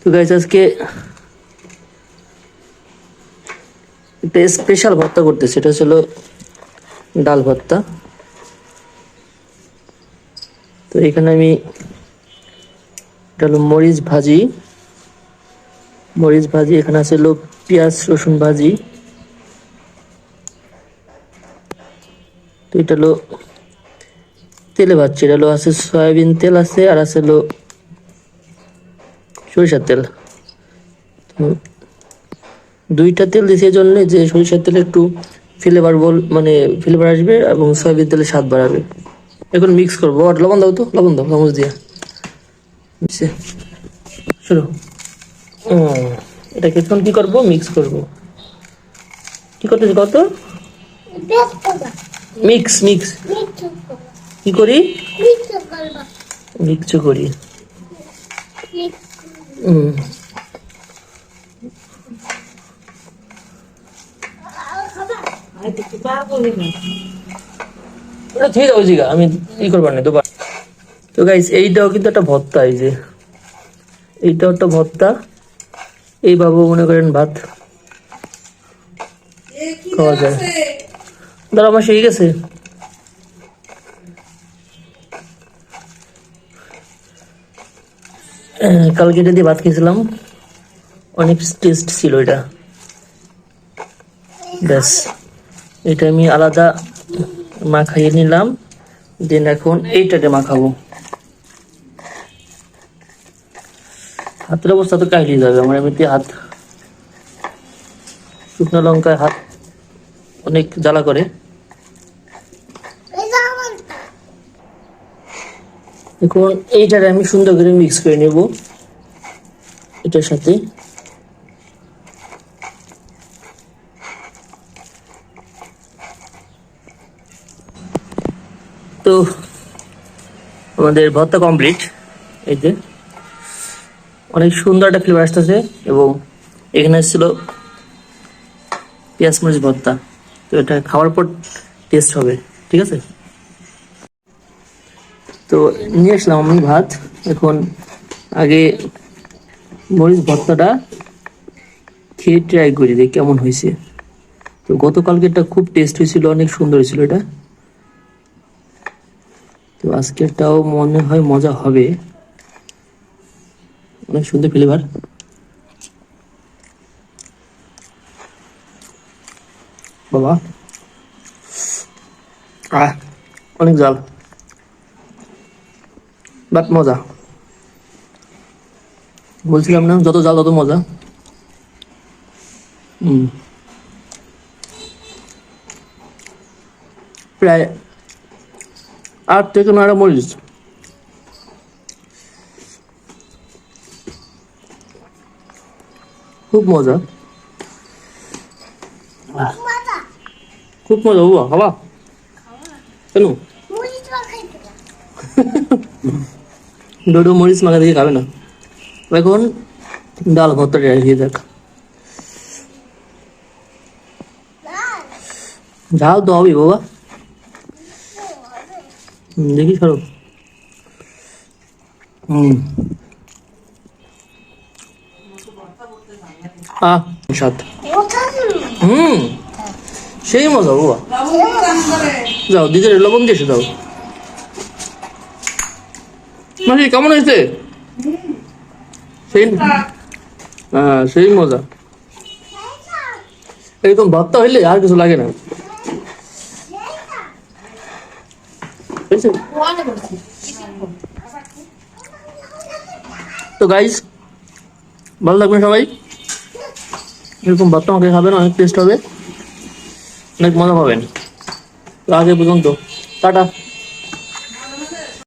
তো গাইজ আজকে একটা স্পেশাল ভর্তা করতেছে। এটা ছিল ডাল ভর্তা। তো এখানে আমি, এটা হলো মরিচ ভাজি। মরিচ ভাজি, এখানে আছে হলো পেঁয়াজ, রসুন ভাজি। তো এটা হলো তেলে ভাজছি। এটা হলো আছে সয়াবিন তেল আছে, আর আছে হলো সরিষার তেল। তো দুইটা তেল দিয়েছি এই জন্য যে সরিষার তেলে একটু ফ্লেভার বল মানে ফ্লেভার আসবে এবং সয়াবিন তেলে স্বাদ বাড়াবে। এখন মিক্স করব। আর লবণ দাও তো লবণ দাও চামচ দিয়ে। শুরু। এটাকে এখন কি করব? মিক্স করব। কি করতেছি কত মিক্স মিক্স কি করি? মিক্স করি। হুম ওটা ঠিক আছে জিগা আমি ই করবার না দুবার। তো গাইস এইটাও কিন্তু একটা ভর্তা এই যে। এইটাও একটা ভর্তা এই বাবু মনে করেন ভাত খাওয়া যায়। দাঁড়া আমার সেই গেছে। কালকে এটা দিয়ে ভাত খেয়েছিলাম, অনেক টেস্ট ছিল এটা। ব্যাস, এটা আমি আলাদা মাখাইয়ে নিলাম। দেন এখন এইটাতে মাখাবো হাতের অবস্থা তো কাহিয়ে যাবে, আমার এমনিতে হাত, শুকনো লঙ্কায় হাত অনেক জ্বালা করে। এখন এইটারে আমি সুন্দর করে মিক্স করে নেব। এটার সাথে। তো আমাদের ভর্তা কমপ্লিট এই যে। অনেক সুন্দর একটা ফ্লেভার আসতেছে এবং এখানে ছিল পেঁয়াজ মরিচ ভর্তা। তো এটা খাওয়ার পর টেস্ট হবে, ঠিক আছে? তো নিয়ে আসলাম আমি ভাত। এখন আগে মরিচ ভর্তাটা খেয়ে ট্রাই করি যে কেমন হয়েছে। তো গতকালকে এটা খুব টেস্ট হয়েছিল, অনেক সুন্দর হয়েছিল এটা। তো আজকেরটাও মনে হয় মজা হবে। অনেক সুন্দর ফ্লেভার বাবা। আহ, অনেক জাল বাট মজা। বলছিলাম না যত জাল তত মজা। হুম। প্রায় আট থেকে নয়টা মরিচ খুব মজা। খুব মজা বাবা খাবা? কেন? ডোডো মরিচ মাখা দিয়ে খাবে না। এখন ডাল ভর্তা রেখে দেখ। ঝাল তো হবেই, বাবা। দেখি সরো। হুম। আহ সেই মজা, বাবা। যাও, দিদির লবণ দিয়েছে, দাও। মাসি, কেমন হয়েছে? সেই হ্যাঁ সেই মজা। এরকম ভর্তা হইলে আর কিছু লাগে না। তো গাইস ভালো থাকবেন সবাই। এরকম ভর্তা আমাকে খাবেন, অনেক টেস্ট হবে। অনেক মজা পাবেন। তো আগে পর্যন্ত। টাটা।